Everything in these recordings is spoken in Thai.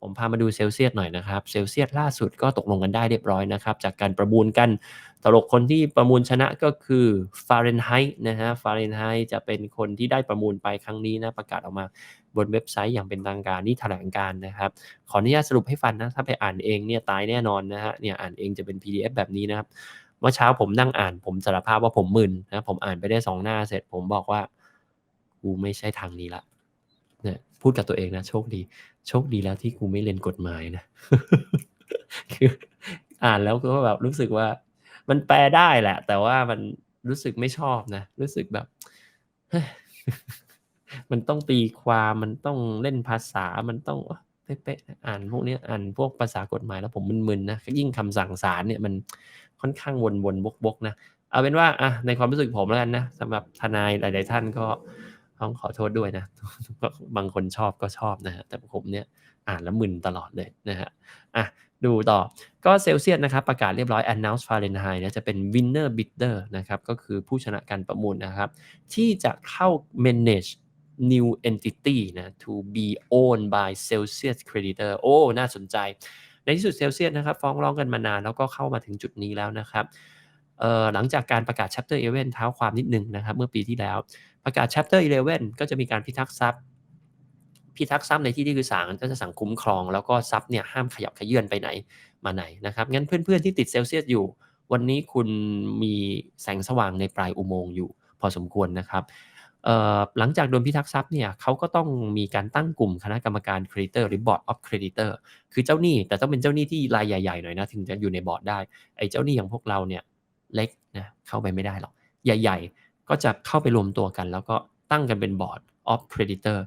ผมพามาดูเซลเซียสหน่อยนะครับเซลเซียสล่าสุดก็ตกลงกันได้เรียบร้อยนะครับ จากการประมูลกันตลกคนที่ประมูลชนะก็คือฟาเรนไฮต์นะฮะฟาเรนไฮต์จะเป็นคนที่ได้ประมูลไปครั้งนี้นะประกาศออกมาบนเว็บไซต์อย่างเป็นทางการนี่แถลงการนะครับ ขออนุญาตสรุปให้ฟังนะ ถ้าไปอ่านเองเนี่ยตายแน่นอนนะฮะเนี่ยอ่านเองจะเป็น PDF แบบนี้นะครับเมื่อเช้าผมนั่งอ่านผมสารภาพว่าผมมึนนะผมอ่านไปได้สองหน้าเสร็จผมบอกว่ากูไม่ใช่ทางนี้ละเนี่ย พูดกับตัวเองนะโชคดี โชคดีแล้วที่กูไม่เรียนกฎหมายนะคืออ่านแล้วก็แบบรู้สึกว่า มันแปลได้แหละ แต่ว่ามันรู้สึกไม่ชอบนะ รู้สึกแบบมันต้องตีความมันต้องเล่นภาษามันต้องเป๊ะๆอ่านพวกนี้อ่านพวกภาษากฎหมายแล้วผมมึนๆนะยิ่งคำสั่งศาลเนี่ยมันค่อนข้างวนๆบกๆนะเอาเป็นว่าอะในความรู้สึกผมแล้วกันนะสำหรับทนายหลาย ๆ ท่านก็ ต้องขอโทษด้วยนะบางคนชอบก็ชอบนะฮะแต่ผมเนี่ยอ่านแล้วมึนตลอดเลยนะฮะอะดูต่อก็เซลเซียสนะครับประกาศเรียบร้อย announce Fahrenheit นะจะเป็น winner bidder นะครับก็คือผู้ชนะการประมูลนะครับ ที่จะเข้า manage new entity นะ to be owned by Celsius creditor โอ้ น่าสนใจ ในที่สุด Celsius นะครับ ฟ้องร้องกันมานานแล้วก็เข้ามาถึงจุดนี้แล้วนะครับ หลังจากการประกาศ chapter 11เท้าความนิดนึงนะครับ เมื่อปีที่แล้ว ประกาศ chapter 11 ก็จะมีการพิทักษ์ทรัพย์พิทักษ์ทรัพย์ในที่นี้คือศาลก็จะสั่งคุ้มครอง แล้วก็ทรัพย์เนี่ยห้ามขยับขยื่นไปไหนมาไหนนะครับงั้นเพื่อนๆที่ติดเซลเซียสอยู่ วันนี้คุณมีแสงสว่างในปลายอุโมงค์อยู่พอสมควรนะครับหลังจากโดนพิทักษ์ทรัพย์เนี่ยเขาก็ต้องมีการตั้งกลุ่มคณะกรรมการเครดิเตอร์หรือ board of creditor คือเจ้าหนี้แต่ต้องเป็นเจ้าหนี้ที่รายใหญ่ๆหน่อยนะถึงจะอยู่ในบอร์ดได้ไอ้เจ้าหนี้อย่างพวกเราเนี่ย เล็กนะเข้าไปไม่ได้หรอก ใหญ่ ๆ ก็จะเข้าไปรวมตัวกัน แล้วก็ตั้งกันเป็น board of creditor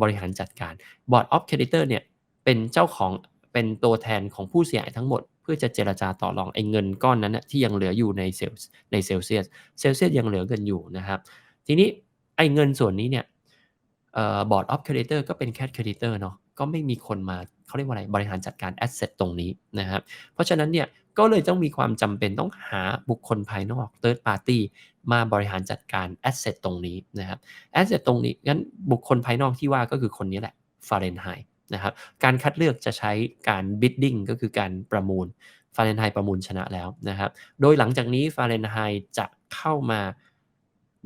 บริหารจัดการ board of creditor เนี่ยเป็นเจ้าของเป็นตัวแทนของผู้เสียหายทั้งหมด เพื่อจะเจรจาต่อรองไอ้เงินก้อนนั้นนะที่ยังเหลืออยู่ในเซลล์ในเซลเซียสเซลเซียสยังเหลือเงินอยู่นะครับ ทีนี้ไอ้เงินส่วนนี้เนี่ยบอร์ดออฟเครดิเตอร์ก็เป็นแคดเครดิเตอร์เนาะก็ไม่มีคนมา เขาเรียกว่าอะไรบริหารจัดการแอสเซทตรงนี้นะครับเพราะฉะนั้นเนี่ยก็เลยต้องมีความจำเป็นต้องหาบุคคลภายนอก third party มาบริหารจัดการแอสเซทตรงนี้นะครับแอสเซทตรงนี้งั้นบุคคลภายนอกที่ว่าก็คือคนนี้แหละฟาเรนไฮนะครับการคัดเลือกจะใช้การ bidding ก็คือการประมูลฟาเรนไฮประมูลชนะแล้วนะครับโดยหลังจากนี้ฟาเรนไฮจะเข้ามา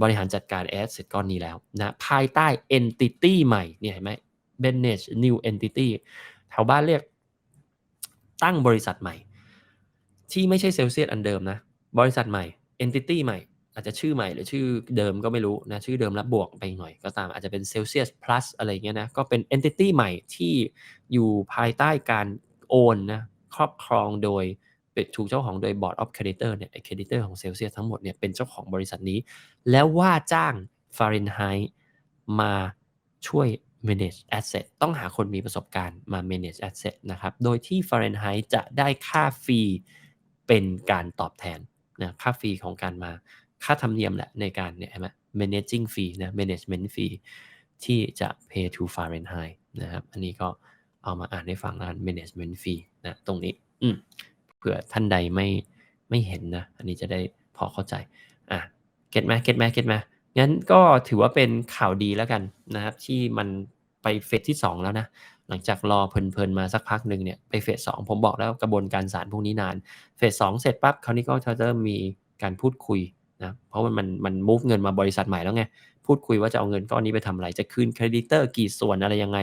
บริหารจัดการแอสเซทก้อนนี้แล้วนะภายใต้ entity ใหม่เนี่ยเห็นไหม manage new entity แถวบ้านเรียก ตั้งบริษัทใหม่ ที่ไม่ใช่เซลเซียสอันเดิมนะ บริษัทใหม่ entity ใหม่ อาจจะชื่อใหม่หรือชื่อเดิมก็ไม่รู้นะ ชื่อเดิมแล้วบวกไปหน่อยก็ตามอาจจะเป็น Celsius plus อะไรเงี้ยนะ ก็เป็น entity ใหม่ที่อยู่ภายใต้การโอนนะครอบครองโดยเป็นถูกเจ้าของโดย Board of Creditor เนี่ยไอ้ Creditor ของ Celsius ทั้งหมดเนี่ยเป็นเจ้าของบริษัทนี้ แล้วว่าจ้าง Fahrenheit มาช่วย manage asset ต้องหาคนมีประสบการณ์มา manage asset นะครับ โดยที่ Fahrenheit จะได้ค่าฟรีเป็นการตอบแทนนะค่าฟรีของการมาค่าธรรมเนียมแหละในการเนี่ยใช่ไหม managing fee นะ management fee ที่จะ pay to Fahrenheit นะครับ อันนี้ก็เอามาอ่านให้ฟังแล้ว management fee นะตรงนี้อืมผื่อท่านใดไม่ไม่เห็นนะ อันนี้จะได้พอเข้าใจอะเก็ตไหมเก็ตไหมเก็ตไหมงั้นก็ถือว่าเป็นข่าวดีแล้วกันนะครับ ที่มัน ไปเฟสที่ 2 แล้วนะ หลังจากรอเพลินๆมาสักพักหนึ่งเนี่ยไปเฟสสผมบอกแล้วกระบวนการศาลพวกนี้นานเฟสสเสร็จปั๊บคราวนี้ก็จะเริ่มมีการพูดคุยนะเพราะมันมันมันมูฟเงินมาบริษัทใหม่แล้วไงพูดคุยว่าจะเอาเงินก้อนนี้ไปทำอะไร จะคืนเครดิตเตอร์กี่ส่วนอะไรยังไง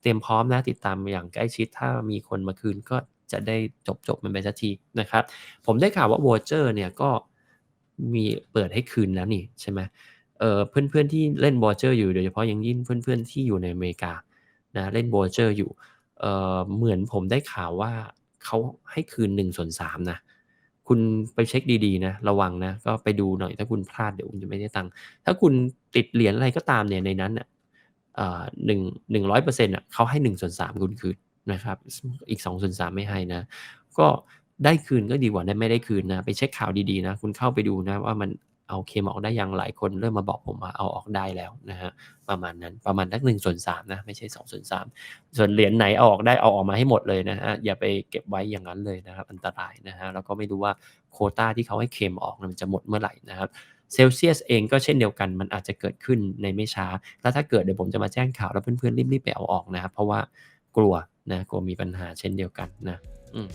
เตรียมพร้อมนะติดตามอย่างใกล้ชิดถ้ามีคนมาคืนก็จะได้จบจบมันไปสักทีนะครับ ผมได้ข่าวว่าวอเจอร์เนี่ยก็มีเปิดให้คืนแล้วนี่ใช่ไหม เออเพื่อนๆที่เล่นวอเจอร์อยู่โดยเฉพาะยังยิ่งเพื่อนๆที่อยู่ในอเมริกานะเล่นวอเจอร์อยู่เออเหมือนผมได้ข่าวว่าเขาให้คืนหนึ่งส่วนสามนะคุณไปเช็คดีๆนะระวังนะก็ไปดูหน่อยถ้าคุณพลาดเดี๋ยวคุณจะไม่ได้ตังค์ถ้าคุณติดเหรียญอะไรก็ตามเนี่ยในนั้นอะหนึ่งหนึ่งร้อยเปอร์เซ็นต์อะเขาให้หนึ่งส่วนสามคุณคืนนะครับอีก2ส่วน3ไม่ให้นะ ก็ได้คืนก็ดีกว่าได้ไม่ได้คืนนะ ไปเช็คข่าวดีๆนะ คุณเข้าไปดูนะว่ามัน เอาเคมออกได้ยังหลายคนเริ่มมาบอกผมว่าเอาออกได้แล้วนะฮะประมาณนั้นประมาณทักหนึ่งส่วนสามนะไม่ใช่สองส่วนสามส่วนเหรียญไหนเอาออกได้เอาออกมาให้หมดเลยนะฮะอย่าไปเก็บไว้อย่างนั้นเลยนะครับอันตรายนะฮะแล้วก็ไม่รู้ว่าโคต้าที่เขาให้เคมออกมันจะหมดเมื่อไหร่นะครับเซลเซียสเองก็เช่นเดียวกันมันอาจจะเกิดขึ้นในไม่ช้า แล้วถ้าเกิดเดี๋ยวผมจะมาแจ้งข่าวแล้วเพื่อนๆรีบๆไปเอาออกนะครับเพราะว่ากลัวนะกลัวมีปัญหาเช่นเดียวกันนะอืม